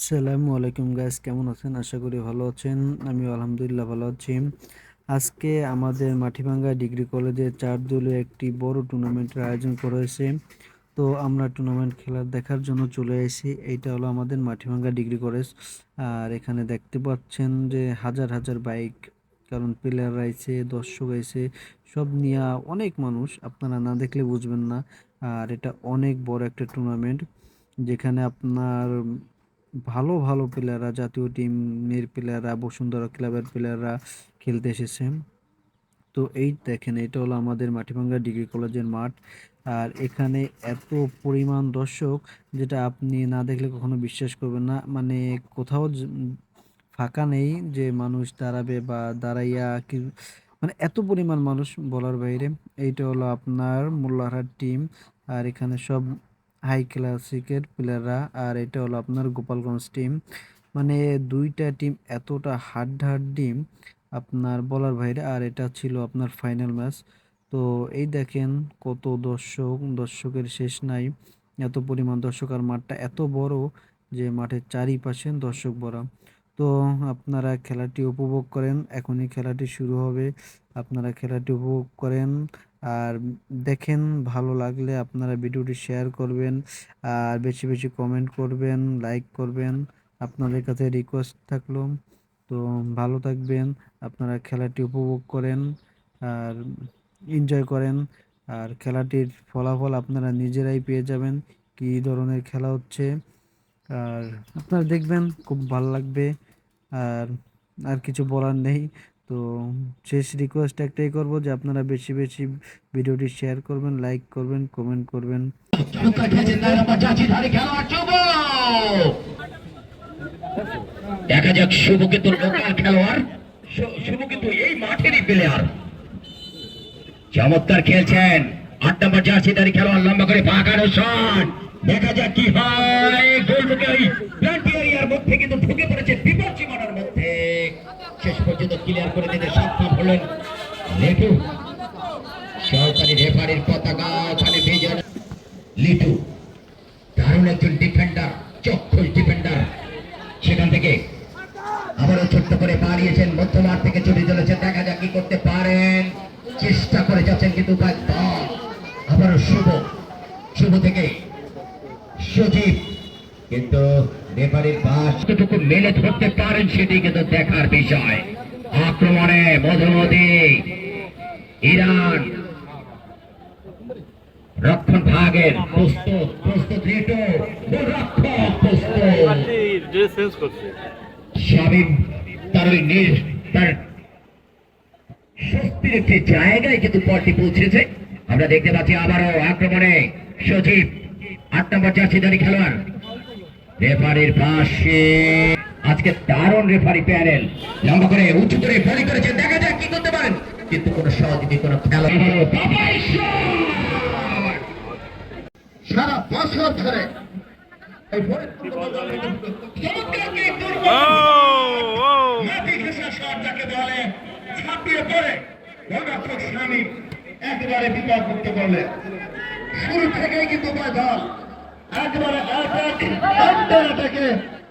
আসসালামু আলাইকুম গাইস কেমন আছেন? আশা করি ভালো আছেন। আমি আলহামদুলিল্লাহ ভালো আছি। আজকে আমাদের মাটিভাঙ্গা ডিগ্রি কলেজে চার দলীয় একটি বড় টুর্নামেন্টের আয়োজন করা হয়েছে। তো আমরা টুর্নামেন্ট খেলা দেখার জন্য চলে এসেছি। এইটা হলো আমাদের মাটিভাঙ্গা ডিগ্রি কলেজ। আর এখানে দেখতে পাচ্ছেন যে হাজার হাজার বাইক কারণ প্লেয়ার আইছে দর্শক আইছে সব নিয়ে অনেক মানুষ। আপনারা না দেখলে বুঝবেন না। আর এটা অনেক বড় একটা টুর্নামেন্ট, যেখানে আপনার ভালো ভালো প্লেয়াররা জাতীয় টিমের প্লেয়াররা বসুন্ধরা ক্লাবের প্লেয়াররা খেলতে এসেছে। তো এই দেখেন, এটা হলো আমাদের মাটিভাঙ্গা ডিগ্রি কলেজের মাঠ। আর এখানে এত পরিমাণ দর্শক, যেটা আপনি না দেখলে কখনো বিশ্বাস করবেন না। মানে কোথাও ফাঁকা নেই যে মানুষ দাঁড়াবে বা দাঁড়াইয়া কি মানে এত পরিমাণ মানুষ বলার বাইরে। এইটা হলো আপনার মোল্লাহার টিম আর এখানে সব হাই ক্লাসিকের প্লেয়াররা, আর এটা হলো আপনার গোপালগঞ্জ টিম। মানে দুইটা টিম এতটা হাড্ডাহাড্ডি আপনার বলার বাইরে আর এটা ছিল আপনার ফাইনাল ম্যাচ তো এই দেখেন কত দর্শক, দর্শকের শেষ নাই। এত পরিমাণ দর্শক আর মাঠটা এত বড় যে মাঠের চারিপাশে দর্শক ভরা। তো আপনারা খেলাটি উপভোগ করেন, এখনই খেলাটি শুরু হবে। আপনারা খেলাটি উপভোগ করেন আর দেখেন, ভালো লাগলে আপনারা ভিডিওটি শেয়ার করবেন, আর বেশি বেশি কমেন্ট করবেন লাইক করবেন। আপনাদের কাছে রিকোয়েস্ট থাকল। তো ভালো থাকবেন, আপনারা খেলাটি উপভোগ করেন, আর এনজয় করেন, আর খেলাটির ফলাফল আপনারা নিজেরাই পেয়ে যাবেন, কী ধরনের খেলা হচ্ছে। আর আপনারা দেখবেন, খুব ভালো লাগবে, আর আর কিছু বলার নেই। তো শেষ রিকোয়েস্ট একটাই করব যে আপনারা বেশি বেশি ভিডিওটি শেয়ার করবেন লাইক করবেন কমেন্ট করবেন। দেখা যাক শুভ কিন্তু লোকাল খেলোয়াড়, শু- শুভ কিন্তু এই মাঠেরই প্লেয়ার চমৎকার খেলছেন। আট নম্বর জার্সি জার্সিদারি খেলোয়াড়, লম্বা করে পাকানো শট দেখা যাক কি হয়। গোল ঢুকে ওই মধ্যে কিন্তু ক্লিয়ার করে দিতে সক্ষম হলেন লেটু। সরকারি রেফারির পতাকা, ওখানে বিজয় লিটু। দারুণ একজন ডিফেন্ডার চক্ষুষ ডিফেন্ডার। সেখান থেকে আবারও ছোট্ট করে বাড়িয়েছেন, মধ্যমাঠ থেকে চলে চলেছেন দেখা যাক কি করতে পারেন। চেষ্টা করে যাচ্ছেন কিন্তু আবারও শুভ শুভ থেকে সজীব। কিন্তু রেফারির পাশ কতটুকু মেলে ধরতে পারেন, সেটি কিন্তু দেখার বিষয়। আক্রমণে মধুমতি, ইরান, রক্ষণ ভাগের প্রস্তুত প্রস্তুত রিটো রক্ষক প্রস্তুত। তার ওই তার স্বস্তির একটি জায়গায় কিন্তু বলটি পৌঁছেছে। আমরা দেখতে পাচ্ছি আবারও আক্রমণে সজীব। আট নম্বর জার্সিদারি খেলোয়াড়। রেফারির পাশে। আজকে দারুণ রেফারি প্যানেল লম্বা করে উঁচু করে বলি করেছে দেখা যাক কি করতে পারেন কিন্তু কোনো সহযোগী কোনো খেলা সারা বছর ধরে একেবারে বিপদ মুক্ত করলেন শুরু থেকেই কিন্তু দল একেবারে অ্যাটাক অ্যাটাকে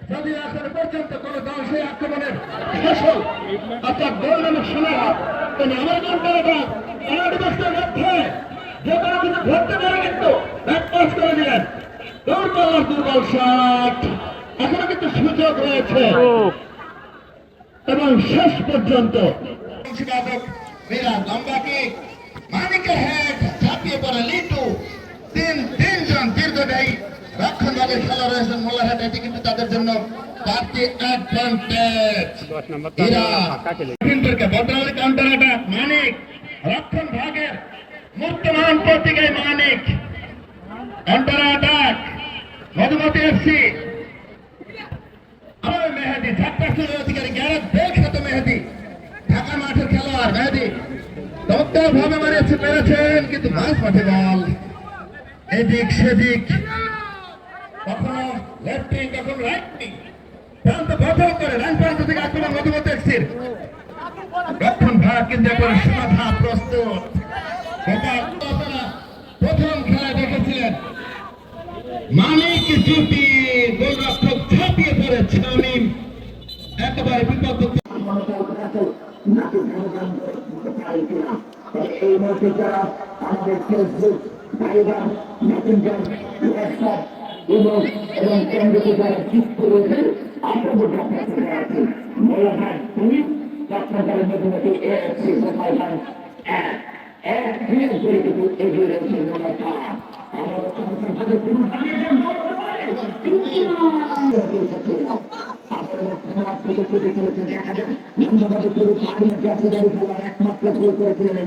যদি এখন পর্যন্ত কোন দল সেই আক্রমণের ফসল অর্থাৎ গোল নামক শোনা হয়, তবে আমার কাউন্টার অ্যাটাক পনেরো বছরের মধ্যে যে কোনো কিছু ধরতে পারে কিন্তু ব্যাট পাস করে দিলেন। দুর্বল দুর্বল শট। এখনও কিন্তু সুযোগ রয়েছে। এবং শেষ পর্যন্ত। মেরা লম্বাকে মানিকে হেড ঝাঁপিয়ে পড়ে লিটু তিন তিনজন দীর্ঘদায়ী দলের খেলা রয়েছেন মোল্লাহাট এটি কিন্তু তাদের জন্য বাড়তি অ্যাডভান্টেজ দশ নাম্বার এরা ফাঁকা খেলে। কিন্তু বদলালে কাউন্টার অ্যাটাক মানিক রক্ষণ ভাগের মূর্তমান প্রতীকে Manik. Counter attack Madhumati FC আমার মেহেদি ছাত্রাসনের অধিকারী গ্যারেজ বেল খ্যাত মেহেদি। ঢাকা মাঠের খেলোয়াড় মেহেদি। চমৎকার ভাবে মারিয়েছে পেরেছেন কিন্তু মাঝ মাঠে বল। এদিক সেদিক কখনো লেফট উইং কখনো রাইট উইং প্রান্ত বদল করে রান প্রান্ত থেকে আক্রমণ মধুমতি এফসির রক্ষণ ভাগ কিন্তু একবার সমাধা প্রস্তুত। প্রথম খেলা দেখেছিলেন। মানিক জুটি গোলরক্ষক ঝাঁপিয়ে পড়ে শামিম একেবারে বিপদ এই মুহূর্তে যারা আমাদের ফেসবুক মেসেঞ্জার হোয়াটসঅ্যাপ এবং এবং কেন্দ্রকে যারা যুক্ত রয়েছে আমরা আপনার আছি মোলাঘাট মধ্যে একমাত্র করেছিলেন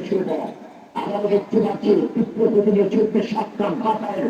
আমরা দেখতে পাচ্ছি প্রতিদিনের সক্ষম কাতারের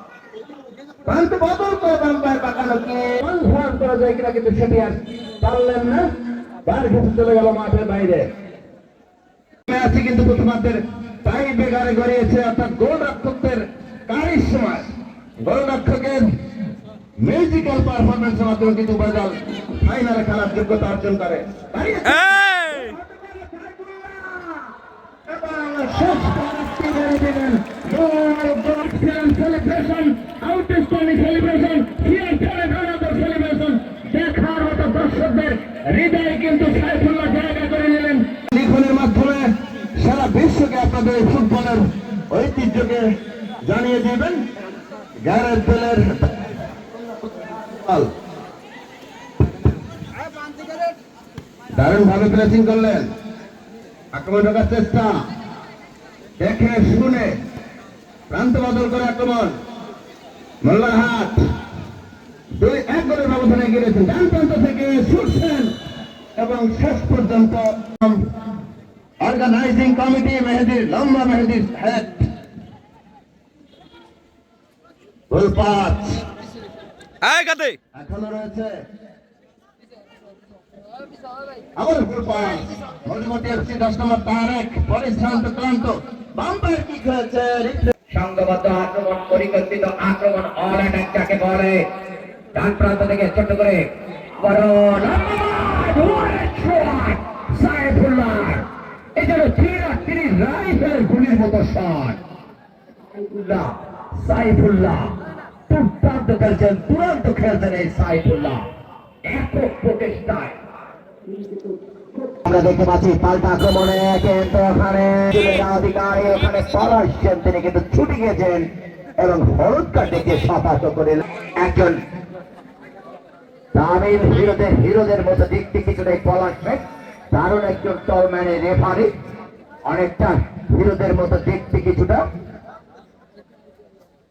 প্রান্ত বদল করে বাম্পায় পাকানোকে কনফার্ম করা যায় কিনা কিন্তু সেটি আর পারলেন না। বার ঘেসে চলে গেল মাঠের বাইরে। ম্যাচে কিন্তু প্রথমার্ধের টাই বেগারে গড়িয়েছে অর্থাৎ গোলরক্ষকদের কারিশমায় গোলরক্ষকের মিউজিক্যাল পারফরমেন্সের মাধ্যমে কিন্তু দল ফাইনালে খেলার যোগ্যতা অর্জন করে দাঁড়িয়েছে। এই এবং শেষ করারটি মেরে দিলেন। গোল, celebration, outstanding celebration, here talent, another celebration। দেখার মতো দর্শকদের হৃদয়ে কিন্তু সাইফুল্লাহ জায়গা করে নিলেন। লিখনের মাধ্যমে সারা বিশ্বকে আপনাদের ফুটবলের ঐতিহ্যকে জানিয়ে দিবেন। গ্যারের তেলের দারুণ ভাবে প্রেসিং করলেন। আক্রমণ ঢোকার চেষ্টা। দেখে শুনে প্রান্ত বদল করে আক্রমণ। মোল্লার হাত দুই এক গোলের ব্যবধানে গিয়েছেন ডান প্রান্ত থেকে ছুটছেন এবং শেষ পর্যন্ত অর্গানাইজিং কমিটি মেহেদির লম্বা মেহেদির হেড গোল পাঁচ। এখনও রয়েছে। আবার গোল পাঁচ। মধ্যমতি এফসি দশ নম্বর তারেক পরিশ্রান্ত ক্লান্ত বাম্পার কি খেয়েছে সংঘবদ্ধ আক্রমণ, পরিকল্পিত আক্রমণ অল অ্যাটাক যাকে বলে। ডান প্রান্ত থেকে ছোট করে। বড় সাইফুল্লাহ। দুরন্ত খেলছেন এই সাইফুল্লাহ। একক প্রচেষ্টায় আমরা দেখতে পাচ্ছি পাল্টা আক্রমণে কিন্তু ওখানে অধিকারী, ওখানে পলাশছেন তিনি কিন্তু ছুটে গিয়েছেন এবং হলুদ কার্ড দেখে সতর্ক করে একজন তামিল হিরোদের হিরোদের মতো দেখতে কিছুটা পলাশবেন দারুণ একজন টলম্যানের রেফারি অনেকটা হিরোদের মতো দেখতে কিছুটা।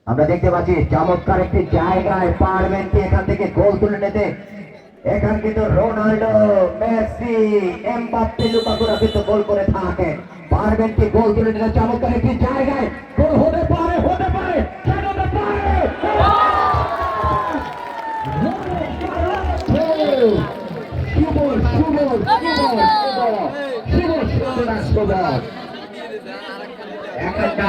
আমরা দেখতে পাচ্ছি চমৎকার একটি জায়গায় পারবেন কি এখান থেকে গোল তুলে নিতে? এখান কিন্তু রোনাল্ডো মেসি এমবাপ্পে লুকাকুরা কিন্তু গোল করে থাকে পারবেন কি গোল তুলে নিতে চমৎকার একটি জায়গায় গোল হতে পারে হতে পারে কেন হতে পারে সুবল সুবল সুবল সুবল সুবল সুবল সুবল একটা